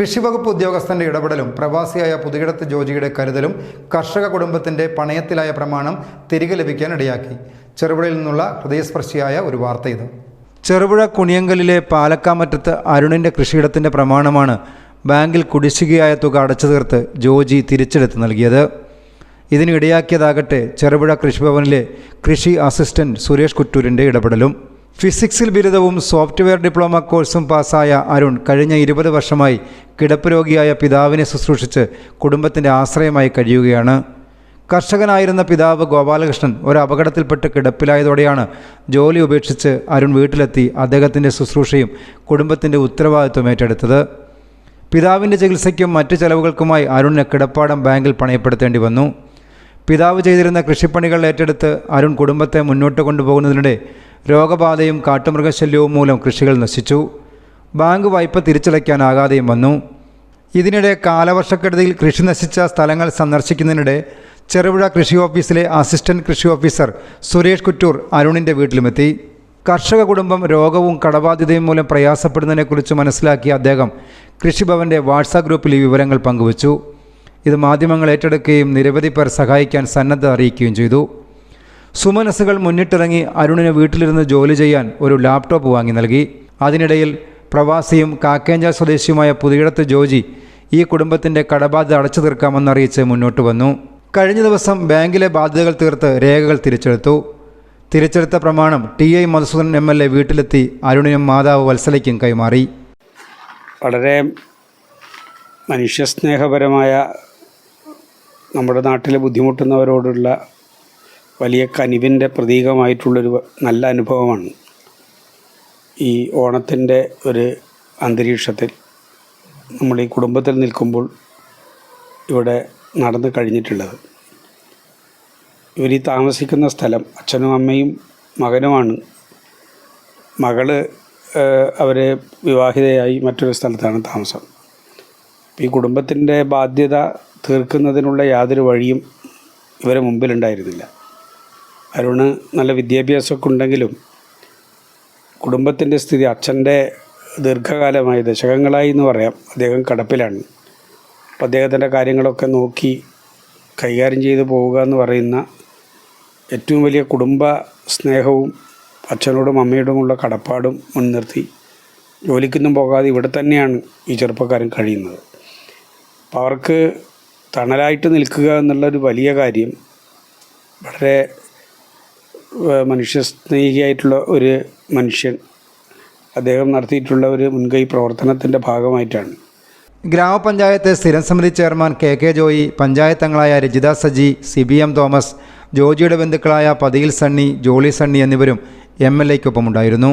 കൃഷിവകുപ്പ് ഉദ്യോഗസ്ഥന്റെ ഇടപെടലും പ്രവാസിയായ പുതുകിടത്ത് ജോജിയുടെ കരുതലും കർഷക കുടുംബത്തിന്റെ പണയത്തിലായ പ്രമാണം തിരികെ ലഭിക്കാൻ ഇടയാക്കി ചെറുപുഴയിൽ നിന്നുള്ള ഹൃദയസ്പർശിയായ ഒരു വാർത്ത ഇത്. ചെറുപുഴ കുണിയങ്കലിലെ പാലക്കാമറ്റത്ത് അരുണിന്റെ കൃഷിയിടത്തിന്റെ പ്രമാണമാണ് ബാങ്കിൽ കുടിശ്ശികയായ തുക അടച്ചു തീർത്ത് ജോജി തിരിച്ചെടുത്ത് നൽകിയത്. ഇതിനിടയാക്കിയതാകട്ടെ ചെറുപുഴ കൃഷിഭവനിലെ കൃഷി അസിസ്റ്റന്റ് സുരേഷ് കുറ്റൂരിന്റെ ഇടപെടലും. ഫിസിക്സിൽ ബിരുദവും സോഫ്റ്റ്വെയർ ഡിപ്ലോമ കോഴ്സും പാസ്സായ അരുൺ കഴിഞ്ഞ ഇരുപത് വർഷമായി കിടപ്പ് രോഗിയായ പിതാവിനെ ശുശ്രൂഷിച്ച് കുടുംബത്തിന്റെ ആശ്രയമായി കഴിയുകയാണ്. കർഷകനായിരുന്ന പിതാവ് ഗോപാലകൃഷ്ണൻ ഒരു അപകടത്തിൽപ്പെട്ട് കിടപ്പിലായതോടെയാണ് ജോലി ഉപേക്ഷിച്ച് അരുൺ വീട്ടിലെത്തി അദ്ദേഹത്തിന്റെ ശുശ്രൂഷയും കുടുംബത്തിന്റെ ഉത്തരവാദിത്വം ഏറ്റെടുത്തത്. പിതാവിന്റെ ചികിത്സയ്ക്കും മറ്റ് ചെലവുകൾക്കുമായി അരുണിന് കിടപ്പാടം ബാങ്കിൽ പണയപ്പെടുത്തേണ്ടി വന്നു. പിതാവ് ചെയ്തിരുന്ന കൃഷിപ്പണികൾ ഏറ്റെടുത്ത് അരുൺ കുടുംബത്തെ മുന്നോട്ട് കൊണ്ടുപോകുന്നതിനിടെ രോഗബാധയും കാട്ടുമൃഗശല്യവും മൂലം കൃഷികൾ നശിച്ചു. ബാങ്ക് വായ്പ തിരിച്ചടയ്ക്കാനാകാതെയും വന്നു. ഇതിനിടെ കാലവർഷക്കെടുതിയിൽ കൃഷി നശിച്ച സ്ഥലങ്ങൾ സന്ദർശിക്കുന്നതിനിടെ ചെറുപുഴ കൃഷി ഓഫീസിലെ അസിസ്റ്റന്റ് കൃഷി ഓഫീസർ സുരേഷ് കുറ്റൂർ അരുണിന്റെ വീട്ടിലുമെത്തി. കർഷക കുടുംബം രോഗവും കടബാധ്യതയും മൂലം പ്രയാസപ്പെടുന്നതിനെക്കുറിച്ച് മനസ്സിലാക്കിയ അദ്ദേഹം കൃഷിഭവന്റെ വാട്സാപ്പ് ഗ്രൂപ്പിൽ ഈ വിവരങ്ങൾ പങ്കുവച്ചു. ഇത് മാധ്യമങ്ങൾ ഏറ്റെടുക്കുകയും നിരവധി പേർ സഹായിക്കാൻ സന്നദ്ധത അറിയിക്കുകയും ചെയ്തു. സുമനസ്സുകൾ മുന്നിട്ടിറങ്ങി അരുണിന് വീട്ടിലിരുന്ന് ജോലി ചെയ്യാൻ ഒരു ലാപ്ടോപ്പ് വാങ്ങി നൽകി. അതിനിടയിൽ പ്രവാസിയും കാക്കേഞ്ച സ്വദേശിയുമായ പുതിയിടത്ത് ജോജി ഈ കുടുംബത്തിന്റെ കടബാധ്യത അടച്ചു തീർക്കാമെന്നറിയിച്ച് മുന്നോട്ട് വന്നു. കഴിഞ്ഞ ദിവസം ബാങ്കിലെ ബാധ്യതകൾ തീർത്ത് രേഖകൾ തിരിച്ചെടുത്തു. തിരിച്ചെടുത്ത പ്രമാണം T I Madhusudan M L A വീട്ടിലെത്തി അരുണിനും മാതാവ് വത്സലയ്ക്കും കൈമാറി. വളരെ മനുഷ്യസ്നേഹപരമായ നമ്മുടെ നാട്ടിലെ ബുദ്ധിമുട്ടുന്നവരോടുള്ള വലിയ കനിവിന്റെ പ്രതീകമായിട്ടുള്ളൊരു നല്ല അനുഭവമാണ് ഈ ഓണത്തിന്റെ ഒരു അന്തരീക്ഷത്തിൽ നമ്മൾ ഈ കുടുംബത്തിൽ നിൽക്കുമ്പോൾ ഇവിടെ നടന്നു കഴിഞ്ഞിട്ടുള്ളത്. ഇവർ ഈ താമസിക്കുന്ന സ്ഥലം അച്ഛനും അമ്മയും മകനുമാണ്. മകൾ അവരെ വിവാഹിതയായി മറ്റൊരു സ്ഥലത്താണ് താമസം. ഈ കുടുംബത്തിന്റെ ബാധ്യത തീർക്കുന്നതിനുള്ള യാതൊരു വഴിയും ഇവരെ മുമ്പിലുണ്ടായിരുന്നില്ല. അരുണ് നല്ല വിദ്യാഭ്യാസമൊക്കെ ഉണ്ടെങ്കിലും കുടുംബത്തിന്റെ സ്ഥിതി അച്ഛന്റെ ദീർഘകാലമായി ദശകങ്ങളായി എന്ന് പറയാം. അദ്ദേഹം കടപ്പിലാണ്. അപ്പോൾ അദ്ദേഹത്തിന്റെ കാര്യങ്ങളൊക്കെ നോക്കി കൈകാര്യം ചെയ്തു പോവുക എന്ന് പറയുന്ന ഏറ്റവും വലിയ കുടുംബ സ്നേഹവും അച്ഛനോടും അമ്മയോടുമുള്ള കടപ്പാടും മുൻനിർത്തി ജോലിക്കൊന്നും പോകാതെ ഇവിടെ തന്നെയാണ് ഈ ചെറുപ്പക്കാരൻ കഴിയുന്നത്. അപ്പോൾ അവർക്ക് തണലായിട്ട് നിൽക്കുക എന്നുള്ളൊരു വലിയ കാര്യം വളരെ ഏഹ്, മനുഷ്യസ്നേഹിയായിട്ടുള്ള ഒരു മനുഷ്യൻ അദ്ദേഹം നടത്തിയിട്ടുള്ള ഒരു മുൻകൈ പ്രവർത്തനത്തിന്റെ ഭാഗമായിട്ടാണ്. ഗ്രാമപഞ്ചായത്ത് സ്ഥിരം സമിതി chairman K K Joy പഞ്ചായത്തങ്ങളായ Rajitha Saji C B M Thomas ജോജിയുടെ ബന്ധുക്കളായ പതിയിൽ സണ്ണി ജോളി സണ്ണി എന്നിവരും എം എൽ എക്കൊപ്പമുണ്ടായിരുന്നു